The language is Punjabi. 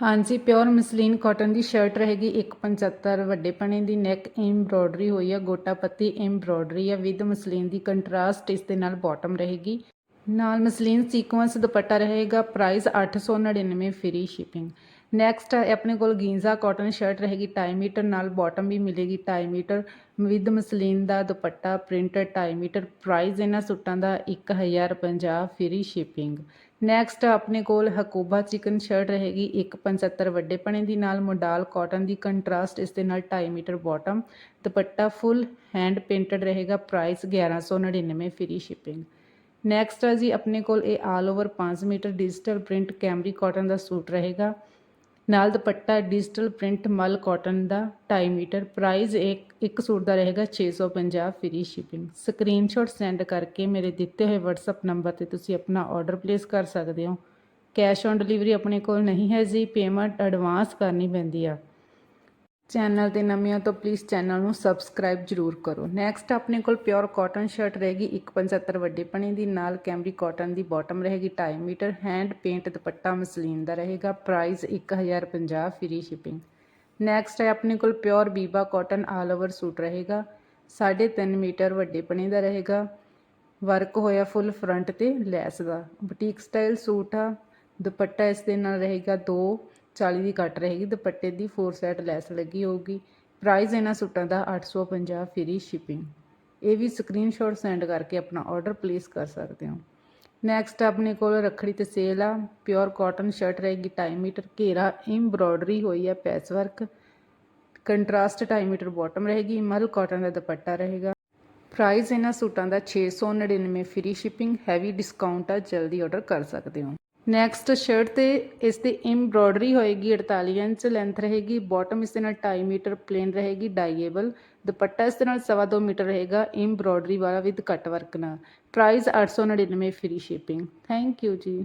ਹਾਂਜੀ, ਪਿਓਰ ਮਸਲੀਨ ਕਾਟਨ ਦੀ ਸ਼ਰਟ ਰਹੇਗੀ 175 ਵੱਡੇ ਪਣੇ ਦੀ ਨੈਕ ਐਮਬ੍ਰੋਇਡਰੀ ਹੋਈ ਆ ਗੋਟਾ ਪੱਤੀ ਐਮਬ੍ਰੋਇਡਰੀ ਆ, ਵਿਦ ਮਸਲੀਨ ਦੀ ਕੰਟਰਾਸਟ ਇਸ ਦੇ ਨਾਲ ਬਾਟਮ ਰਹੇਗੀ। ਨਾਲ ਮਸਲੀਨ ਸੀਕੁਐਂਸ ਦੁਪੱਟਾ ਰਹੇਗਾ ਪ੍ਰਾਈਸ 899 ਫ੍ਰੀ ਸ਼ਿਪਿੰਗ। ਨੈਕਸਟ ਹੈ ਆਪਣੇ ਕੋਲ ਗੀਂਜ਼ਾ ਕਾਟਨ ਸ਼ਰਟ ਰਹੇਗੀ 2.5 ਮੀਟਰ ਨਾਲ ਬਾਟਮ ਵੀ ਮਿਲੇਗੀ 2.5 ਮੀਟਰ ਵਿਦ ਮਸਲੀਨ ਦਾ ਦੁਪੱਟਾ ਪ੍ਰਿੰਟਡ 2.5 ਮੀਟਰ ਪ੍ਰਾਈਸ ਇਹਨਾਂ ਸੂਟਾਂ ਦਾ 1050 ਫ੍ਰੀ ਸ਼ਿਪਿੰਗ ਨੈਕਸਟ ਆਪਣੇ ਕੋਲ ਹਕੂਬਾ ਚਿਕਨ ਸ਼ਰਟ ਰਹੇਗੀ 175 ਵੱਡੇ ਪਣੇ ਦੀ ਨਾਲ ਮੋਡਾਲ ਕਾਟਨ ਦੀ ਕੰਟਰਾਸਟ ਇਸ ਦੇ ਨਾਲ 2.5 metre bottom dupatta full hand painted ਰਹੇਗਾ ਪ੍ਰਾਈਸ 1199 ਫ੍ਰੀ ਸ਼ਿਪਿੰਗ ਨੈਕਸਟ ਹੈ ਜੀ ਆਪਣੇ ਕੋਲ ਇਹ all over 5 metre digital print Camry cotton ਦਾ ਸੂਟ ਰਹੇਗਾ। ਨਾਲ dupatta, digital print, mul, cotton ਦਾ 2.5 ਮੀਟਰ ਪ੍ਰਾਈਸ ਇੱਕ ਇੱਕ ਸੂਟ ਦਾ ਰਹੇਗਾ 650 ਫ੍ਰੀ ਸ਼ਿਪਿੰਗ ਸਕਰੀਨਸ਼ਾਟ ਸੈਂਡ ਕਰਕੇ ਮੇਰੇ ਦਿੱਤੇ ਹੋਏ WhatsApp ਨੰਬਰ ਤੇ ਤੁਸੀਂ ਆਪਣਾ ਆਰਡਰ ਪਲੇਸ ਕਰ ਸਕਦੇ ਹੋ। ਕੈਸ਼ ਔਨ ਡਿਲੀਵਰੀ ਆਪਣੇ ਕੋਲ ਨਹੀਂ ਹੈ ਜੀ ਪੇਮੈਂਟ ਐਡਵਾਂਸ ਕਰਨੀ ਪੈਂਦੀ ਆ। ਚੈਨਲ ਤੇ ਨਵੇਂ ਹੋ ਤਾਂ ਪਲੀਜ਼ ਚੈਨਲ ਨੂੰ ਸਬਸਕ੍ਰਾਈਬ ਜਰੂਰ ਕਰੋ। ਨੈਕਸਟ ਆਪਣੇ ਕੋਲ ਪਿਓਰ ਕਾਟਨ ਸ਼ਰਟ ਰਹੇਗੀ 175 ਵੱਡੇ ਪਣੇ ਦੀ, ਨਾਲ ਕੈਮਰੀ ਕਾਟਨ ਦੀ ਬਾਟਮ ਰਹੇਗੀ 2.5 metre hand paint dupatta muslin ਦਾ ਰਹੇਗਾ ਪ੍ਰਾਈਸ 1050 ਫ੍ਰੀ ਸ਼ਿਪਿੰਗ ਨੈਕਸਟ ਹੈ ਆਪਣੇ ਕੋਲ ਪਿਓਰ ਬੀਬਾ ਕਾਟਨ ਆਲ ਓਵਰ ਸੂਟ ਰਹੇਗਾ 3.5 ਮੀਟਰ ਵੱਡੇ ਪਣੇ ਦਾ ਰਹੇਗਾ ਵਰਕ ਹੋਇਆ ਫੁੱਲ ਫਰੰਟ ਤੇ ਲੈਸ ਦਾ। ਬੁਟੀਕ ਸਟਾਈਲ ਸੂਟ ਆ, ਦੁਪੱਟਾ ਇਸ ਦੇ ਨਾਲ ਰਹੇਗਾ 2 40 ਦੀ ਕੱਟ ਰਹੇਗੀ, ਦੁਪੱਟੇ ਦੀ 4 ਸੈਟ ਲੈਸ ਲੱਗੀ ਹੋਊਗੀ। ਪ੍ਰਾਈਸ ਇਹਨਾਂ ਸੂਟਾਂ ਦਾ 850 ਫ੍ਰੀ ਸ਼ਿਪਿੰਗ ਇਹ ਵੀ ਸਕਰੀਨਸ਼ਾਟ ਸੈਂਡ ਕਰਕੇ ਆਪਣਾ ਆਰਡਰ ਪਲੇਸ ਕਰ ਸਕਦੇ ਹੋ। ਨੈਕਸਟ ਆਪਣੇ ਕੋਲ ਰੱਖੜੀ ਤੇ ਸੇਲ ਆ। ਪਿਓਰ ਕਾਟਨ ਸ਼ਰਟ ਰਹੇਗੀ 2.5 ਮੀਟਰ। ਘੇਰਾ ਐਮਬ੍ਰੋਇਡਰੀ ਹੋਈ ਹੈ patch work contrast 2.5 metre bottom ਰਹੇਗੀ। ਮਲ ਕਾਟਨ ਦਾ ਦੁਪੱਟਾ ਰਹੇਗਾ। ਪ੍ਰਾਈਸ ਇਹਨਾਂ ਸੂਟਾਂ ਦਾ 699 ਫ੍ਰੀ ਸ਼ਿਪਿੰਗ ਹੈਵੀ ਡਿਸਕਾਊਂਟ ਆ, ਜਲਦੀ ਆਰਡਰ ਕਰ ਸਕਦੇ ਹੋ। ਨੈਕਸਟ ਸ਼ਰਟ ਤੇ ਇਸ ਤੇ ਐਮਬ੍ਰੋਇਡਰੀ ਹੋਏਗੀ 48 ਇੰਚ ਲੈਂਥ ਰਹੇਗੀ ਬਾਟਮ ਇਸ ਦੇ ਨਾਲ 2.5 ਮੀਟਰ ਪਲੇਨ ਰਹੇਗੀ ਡਾਈਏਬਲ ਦੁਪੱਟਾ ਇਸ ਦੇ ਨਾਲ 2.5 ਮੀਟਰ ਰਹੇਗਾ ਐਮਬ੍ਰੋਇਡਰੀ ਵਾਲਾ ਵਿਦ ਕੱਟ ਵਰਕ ਨਾਲ। Price 899 free shipping thank you ਜੀ।